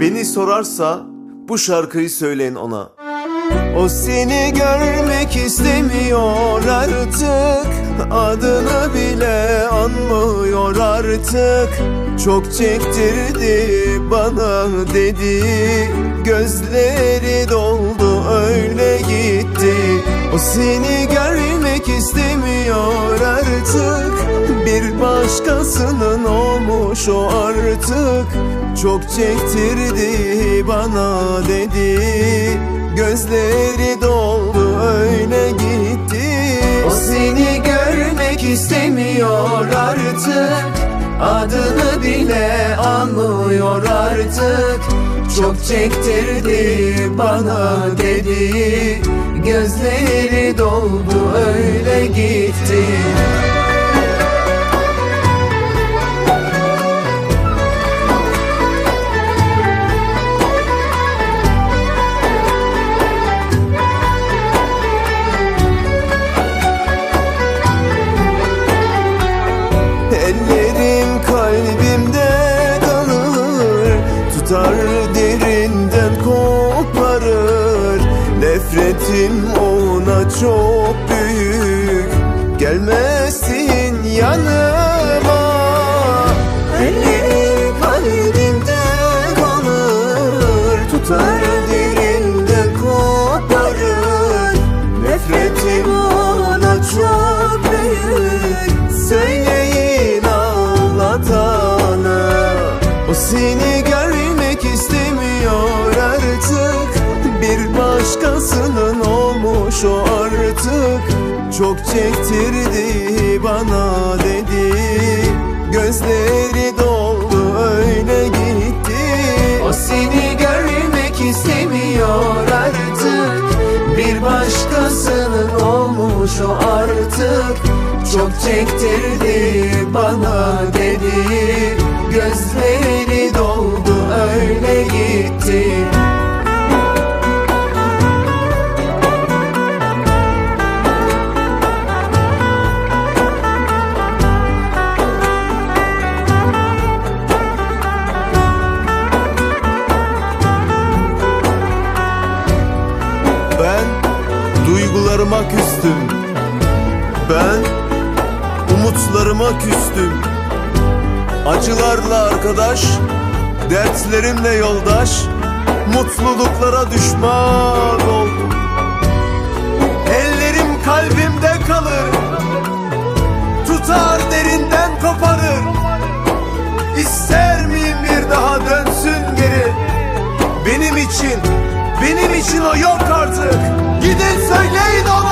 Beni sorarsa bu şarkıyı söyleyin ona. O seni görmek istemiyor artık. Adını bile anmıyor artık. Çok çektirdi bana dedi. Gözleri doldu öyle gitti. O seni görmek istemiyor artık Bir başkasının olmuş o artık. Çok çektirdi bana dedi. Gözleri doldu öyle gitti. O seni görmek istemiyor artık. Adını bile anmıyor artık. Çok çektirdi bana dedi. Gözleri doldu öyle gitti Tutar derinden koparır. Nefretim ona çok büyük. Gelmesin yanıma. Ellerim kalbimde kalır. Tutar derinden koparır. Nefretim ona çok büyük çektirdi bana dedi. Gözleri doldu öyle gitti. O seni görmek istemiyor artık. Bir başkasının olmuş o artık. Çok çektirdi bana dedi. Gözleri duygularıma küstüm. Ben umutlarıma küstüm. Acılarla arkadaş Dertlerimle yoldaş Mutluluklara düşman oldum. Ellerim kalbimde kalır Tutar derinden koparır. İster miyim bir daha dönsün geri? Benim için, benim için o yok artık Gidin söyleyin ona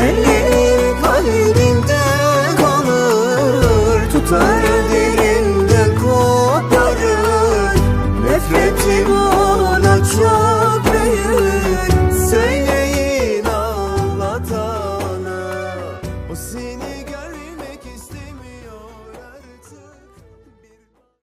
Ellerim